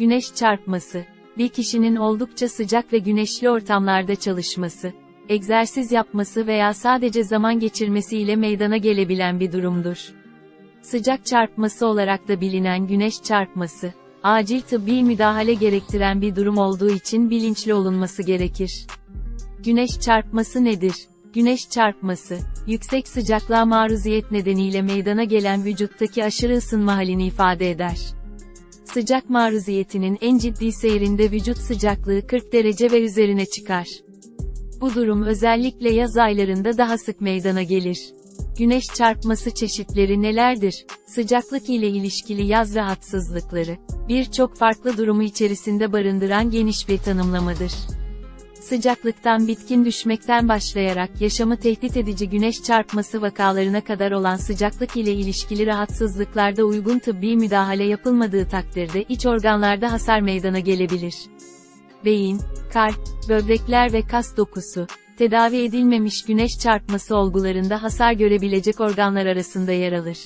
Güneş çarpması. Bir kişinin oldukça sıcak ve güneşli ortamlarda çalışması, egzersiz yapması veya sadece zaman geçirmesiyle meydana gelebilen bir durumdur. Sıcak çarpması olarak da bilinen güneş çarpması, acil tıbbi müdahale gerektiren bir durum olduğu için bilinçli olunması gerekir. Güneş çarpması nedir? Güneş çarpması, yüksek sıcaklığa maruziyet nedeniyle meydana gelen vücuttaki aşırı ısınma halini ifade eder. Sıcak maruziyetinin en ciddi seyrinde vücut sıcaklığı 40 derece ve üzerine çıkar. Bu durum özellikle yaz aylarında daha sık meydana gelir. Güneş çarpması çeşitleri nelerdir? Sıcaklık ile ilişkili yaz rahatsızlıkları, birçok farklı durumu içerisinde barındıran geniş bir tanımlamadır. Sıcaklıktan bitkin düşmekten başlayarak yaşamı tehdit edici güneş çarpması vakalarına kadar olan sıcaklık ile ilişkili rahatsızlıklarda uygun tıbbi müdahale yapılmadığı takdirde iç organlarda hasar meydana gelebilir. Beyin, kalp, böbrekler ve kas dokusu, tedavi edilmemiş güneş çarpması olgularında hasar görebilecek organlar arasında yer alır.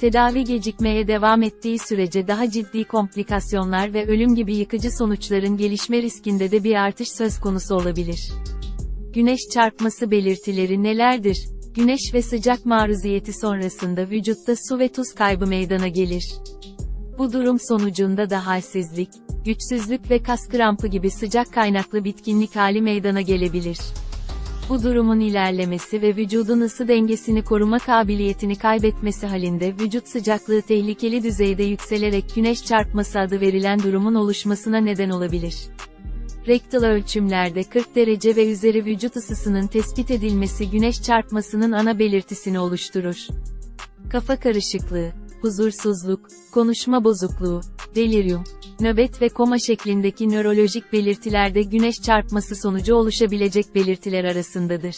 Tedavi gecikmeye devam ettiği sürece daha ciddi komplikasyonlar ve ölüm gibi yıkıcı sonuçların gelişme riskinde de bir artış söz konusu olabilir. Güneş çarpması belirtileri nelerdir? Güneş ve sıcak maruziyeti sonrasında vücutta su ve tuz kaybı meydana gelir. Bu durum sonucunda da halsizlik, güçsüzlük ve kas krampı gibi sıcak kaynaklı bitkinlik hali meydana gelebilir. Bu durumun ilerlemesi ve vücudun ısı dengesini koruma kabiliyetini kaybetmesi halinde vücut sıcaklığı tehlikeli düzeyde yükselerek güneş çarpması adı verilen durumun oluşmasına neden olabilir. Rektal ölçümlerde 40 derece ve üzeri vücut ısısının tespit edilmesi güneş çarpmasının ana belirtisini oluşturur. Kafa karışıklığı, huzursuzluk, konuşma bozukluğu, delirium, nöbet ve koma şeklindeki nörolojik belirtilerde güneş çarpması sonucu oluşabilecek belirtiler arasındadır.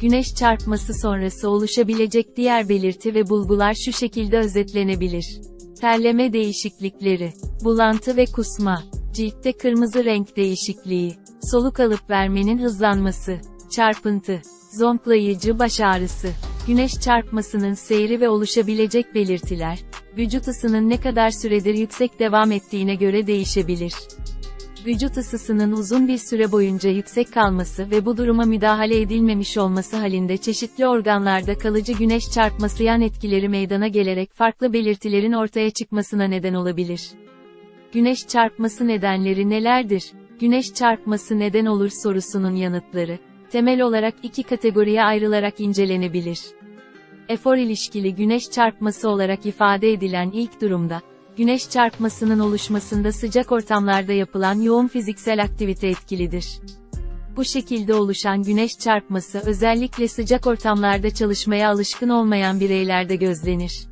Güneş çarpması sonrası oluşabilecek diğer belirti ve bulgular şu şekilde özetlenebilir. Terleme değişiklikleri, bulantı ve kusma, ciltte kırmızı renk değişikliği, soluk alıp vermenin hızlanması, çarpıntı, zonklayıcı baş ağrısı, güneş çarpmasının seyri ve oluşabilecek belirtiler, vücut ısının ne kadar süredir yüksek devam ettiğine göre değişebilir. Vücut ısısının uzun bir süre boyunca yüksek kalması ve bu duruma müdahale edilmemiş olması halinde çeşitli organlarda kalıcı güneş çarpması yan etkileri meydana gelerek farklı belirtilerin ortaya çıkmasına neden olabilir. Güneş çarpması nedenleri nelerdir? Güneş çarpması neden olur sorusunun yanıtları, temel olarak iki kategoriye ayrılarak incelenebilir. Efor ilişkili güneş çarpması olarak ifade edilen ilk durumda, güneş çarpmasının oluşmasında sıcak ortamlarda yapılan yoğun fiziksel aktivite etkilidir. Bu şekilde oluşan güneş çarpması özellikle sıcak ortamlarda çalışmaya alışkın olmayan bireylerde gözlenir.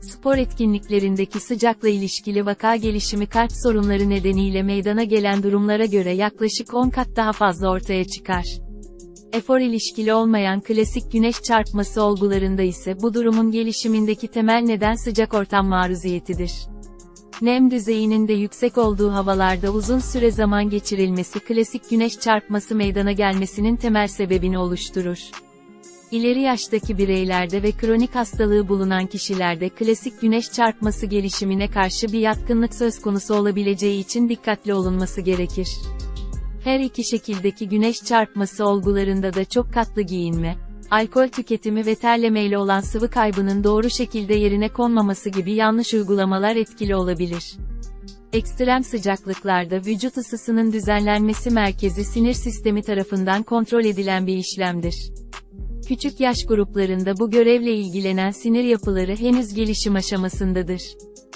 Spor etkinliklerindeki sıcakla ilişkili vaka gelişimi kalp sorunları nedeniyle meydana gelen durumlara göre yaklaşık 10 kat daha fazla ortaya çıkar. Efor ilişkili olmayan klasik güneş çarpması olgularında ise bu durumun gelişimindeki temel neden sıcak ortam maruziyetidir. Nem düzeyinin de yüksek olduğu havalarda uzun süre zaman geçirilmesi klasik güneş çarpması meydana gelmesinin temel sebebini oluşturur. İleri yaştaki bireylerde ve kronik hastalığı bulunan kişilerde klasik güneş çarpması gelişimine karşı bir yatkınlık söz konusu olabileceği için dikkatli olunması gerekir. Her iki şekildeki güneş çarpması olgularında da çok katlı giyinme, alkol tüketimi ve terlemeyle olan sıvı kaybının doğru şekilde yerine konmaması gibi yanlış uygulamalar etkili olabilir. Ekstrem sıcaklıklarda vücut ısısının düzenlenmesi merkezi sinir sistemi tarafından kontrol edilen bir işlemdir. Küçük yaş gruplarında bu görevle ilgilenen sinir yapıları henüz gelişim aşamasındadır.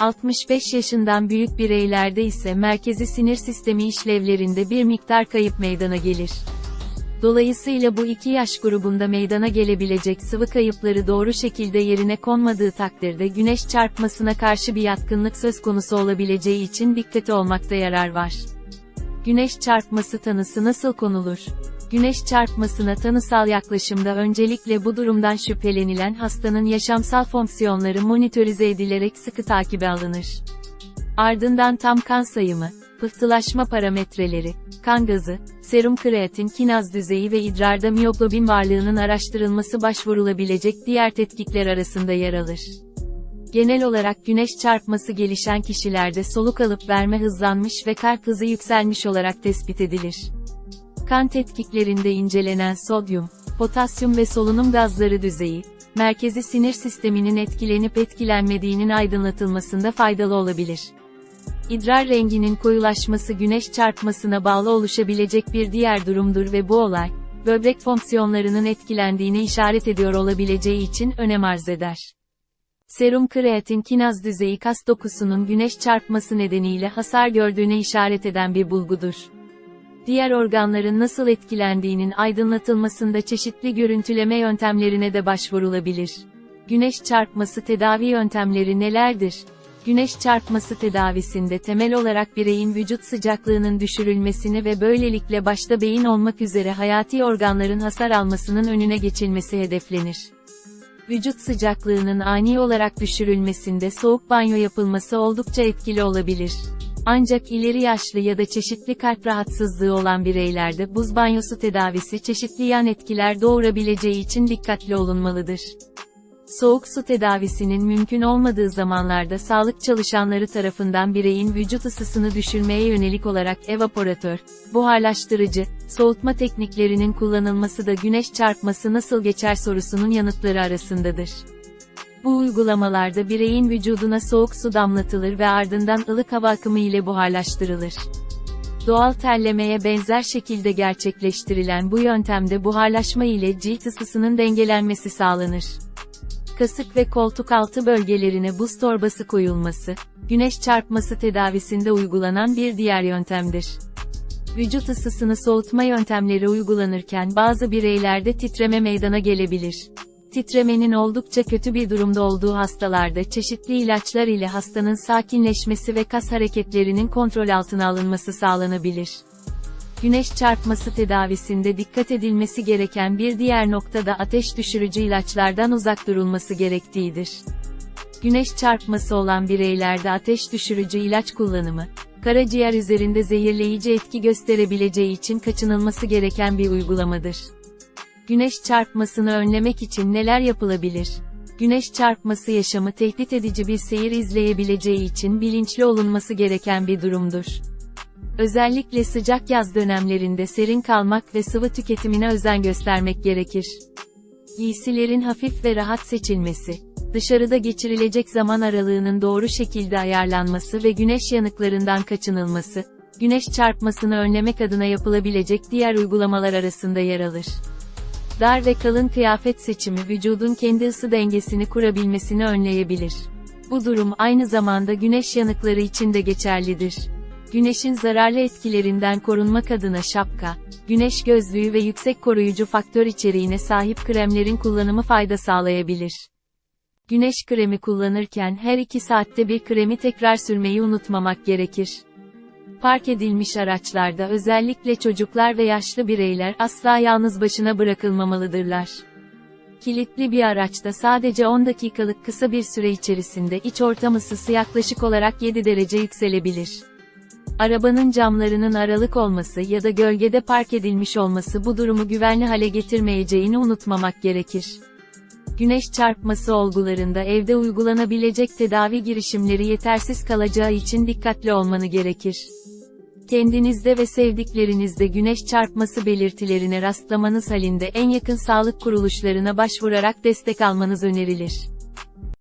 65 yaşından büyük bireylerde ise merkezi sinir sistemi işlevlerinde bir miktar kayıp meydana gelir. Dolayısıyla bu iki yaş grubunda meydana gelebilecek sıvı kayıpları doğru şekilde yerine konmadığı takdirde güneş çarpmasına karşı bir yatkınlık söz konusu olabileceği için dikkate olmakta yarar var. Güneş çarpması tanısı nasıl konulur? Güneş çarpmasına tanısal yaklaşımda öncelikle bu durumdan şüphelenilen hastanın yaşamsal fonksiyonları monitörize edilerek sıkı takibe alınır. Ardından tam kan sayımı, pıhtılaşma parametreleri, kan gazı, serum kreatin kinaz düzeyi ve idrarda miyoglobin varlığının araştırılması başvurulabilecek diğer tetkikler arasında yer alır. Genel olarak güneş çarpması gelişen kişilerde soluk alıp verme hızlanmış ve kalp hızı yükselmiş olarak tespit edilir. Kan tetkiklerinde incelenen sodyum, potasyum ve solunum gazları düzeyi, merkezi sinir sisteminin etkilenip etkilenmediğinin aydınlatılmasında faydalı olabilir. İdrar renginin koyulaşması güneş çarpmasına bağlı oluşabilecek bir diğer durumdur ve bu olay, böbrek fonksiyonlarının etkilendiğine işaret ediyor olabileceği için önem arz eder. Serum kreatin kinaz düzeyi kas dokusunun güneş çarpması nedeniyle hasar gördüğüne işaret eden bir bulgudur. Diğer organların nasıl etkilendiğinin aydınlatılmasında çeşitli görüntüleme yöntemlerine de başvurulabilir. Güneş çarpması tedavi yöntemleri nelerdir? Güneş çarpması tedavisinde temel olarak bireyin vücut sıcaklığının düşürülmesini ve böylelikle başta beyin olmak üzere hayati organların hasar almasının önüne geçilmesi hedeflenir. Vücut sıcaklığının ani olarak düşürülmesinde soğuk banyo yapılması oldukça etkili olabilir. Ancak ileri yaşlı ya da çeşitli kalp rahatsızlığı olan bireylerde buz banyosu tedavisi çeşitli yan etkiler doğurabileceği için dikkatli olunmalıdır. Soğuk su tedavisinin mümkün olmadığı zamanlarda sağlık çalışanları tarafından bireyin vücut ısısını düşürmeye yönelik olarak evaporatör, buharlaştırıcı, soğutma tekniklerinin kullanılması da güneş çarpması nasıl geçer sorusunun yanıtları arasındadır. Bu uygulamalarda bireyin vücuduna soğuk su damlatılır ve ardından ılık hava akımı ile buharlaştırılır. Doğal terlemeye benzer şekilde gerçekleştirilen bu yöntemde buharlaşma ile cilt ısısının dengelenmesi sağlanır kasık ve koltuk altı bölgelerine buz torbası koyulması, güneş çarpması tedavisinde uygulanan bir diğer yöntemdir. Vücut ısısını soğutma yöntemleri uygulanırken bazı bireylerde titreme meydana gelebilir. Titremenin oldukça kötü bir durumda olduğu hastalarda çeşitli ilaçlar ile hastanın sakinleşmesi ve kas hareketlerinin kontrol altına alınması sağlanabilir. Güneş çarpması tedavisinde dikkat edilmesi gereken bir diğer nokta da ateş düşürücü ilaçlardan uzak durulması gerektiğidir. Güneş çarpması olan bireylerde ateş düşürücü ilaç kullanımı, karaciğer üzerinde zehirleyici etki gösterebileceği için kaçınılması gereken bir uygulamadır. Güneş çarpmasını önlemek için neler yapılabilir? Güneş çarpması yaşamı tehdit edici bir seyir izleyebileceği için bilinçli olunması gereken bir durumdur. Özellikle sıcak yaz dönemlerinde serin kalmak ve sıvı tüketimine özen göstermek gerekir. Giysilerin hafif ve rahat seçilmesi, dışarıda geçirilecek zaman aralığının doğru şekilde ayarlanması ve güneş yanıklarından kaçınılması, güneş çarpmasını önlemek adına yapılabilecek diğer uygulamalar arasında yer alır. Dar ve kalın kıyafet seçimi vücudun kendi ısı dengesini kurabilmesini önleyebilir. Bu durum aynı zamanda güneş yanıkları için de geçerlidir. Güneşin zararlı etkilerinden korunmak adına şapka, güneş gözlüğü ve yüksek koruyucu faktör içeriğine sahip kremlerin kullanımı fayda sağlayabilir. Güneş kremi kullanırken her 2 saatte bir kremi tekrar sürmeyi unutmamak gerekir. Park edilmiş araçlarda özellikle çocuklar ve yaşlı bireyler asla yalnız başına bırakılmamalıdırlar. Kilitli bir araçta sadece 10 dakikalık kısa bir süre içerisinde iç ortam ısısı yaklaşık olarak 7 derece yükselebilir. Arabanın camlarının aralık olması ya da gölgede park edilmiş olması bu durumu güvenli hale getirmeyeceğini unutmamak gerekir. Güneş çarpması olgularında evde uygulanabilecek tedavi girişimleri yetersiz kalacağı için dikkatli olmanı gerekir. Kendinizde ve sevdiklerinizde güneş çarpması belirtilerine rastlamanız halinde en yakın sağlık kuruluşlarına başvurarak destek almanız önerilir.